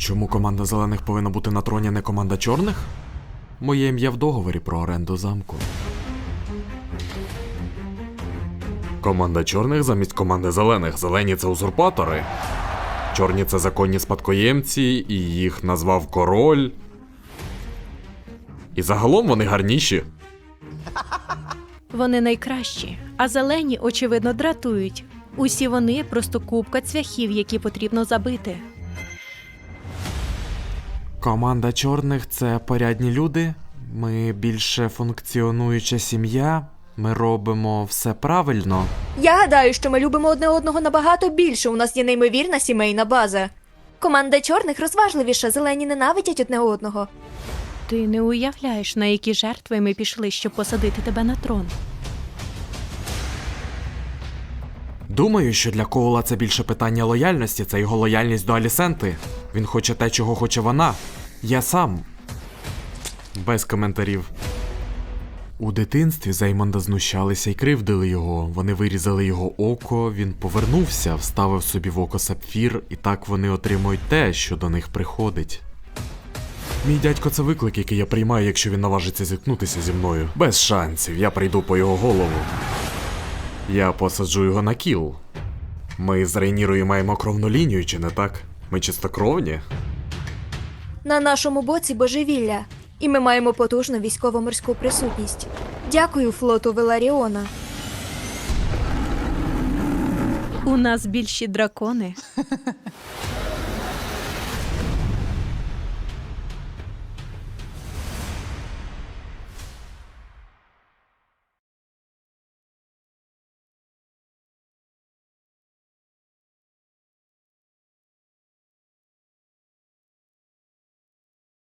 Чому команда зелених повинна бути на троні, а не команда чорних? Моє ім'я в договорі про оренду замку. Команда чорних замість команди зелених. Зелені це узурпатори. Чорні це законні спадкоємці, і їх назвав король. І загалом вони гарніші. Вони найкращі, а зелені, очевидно, дратують. Усі вони просто купка цвяхів, які потрібно забити. Команда чорних це порядні люди. Ми більше функціонуюча сім'я. Ми робимо все правильно. Я гадаю, що ми любимо одне одного набагато більше. У нас є неймовірна сімейна база. Команда чорних розважливіша, зелені ненавидять одне одного. Ти не уявляєш, на які жертви ми пішли, щоб посадити тебе на трон. Думаю, що для Коула це більше питання лояльності, це його лояльність до Алісенти. Він хоче те, чого хоче вона. Я сам. Без коментарів. У дитинстві Зеймонда знущалися і кривдили його. Вони вирізали його око, він повернувся, вставив собі в око сапфір, і так вони отримують те, що до них приходить. Мій дядько це виклик, який я приймаю, якщо він наважиться зіткнутися зі мною. Без шансів, я прийду по його голову. Я посаджу його на кіл. Ми з Рейнірою маємо кровну лінію, чи не так? Ми чистокровні? На нашому боці божевілля, і ми маємо потужну військово-морську присутність. Дякую флоту Веларіона. У нас більші дракони.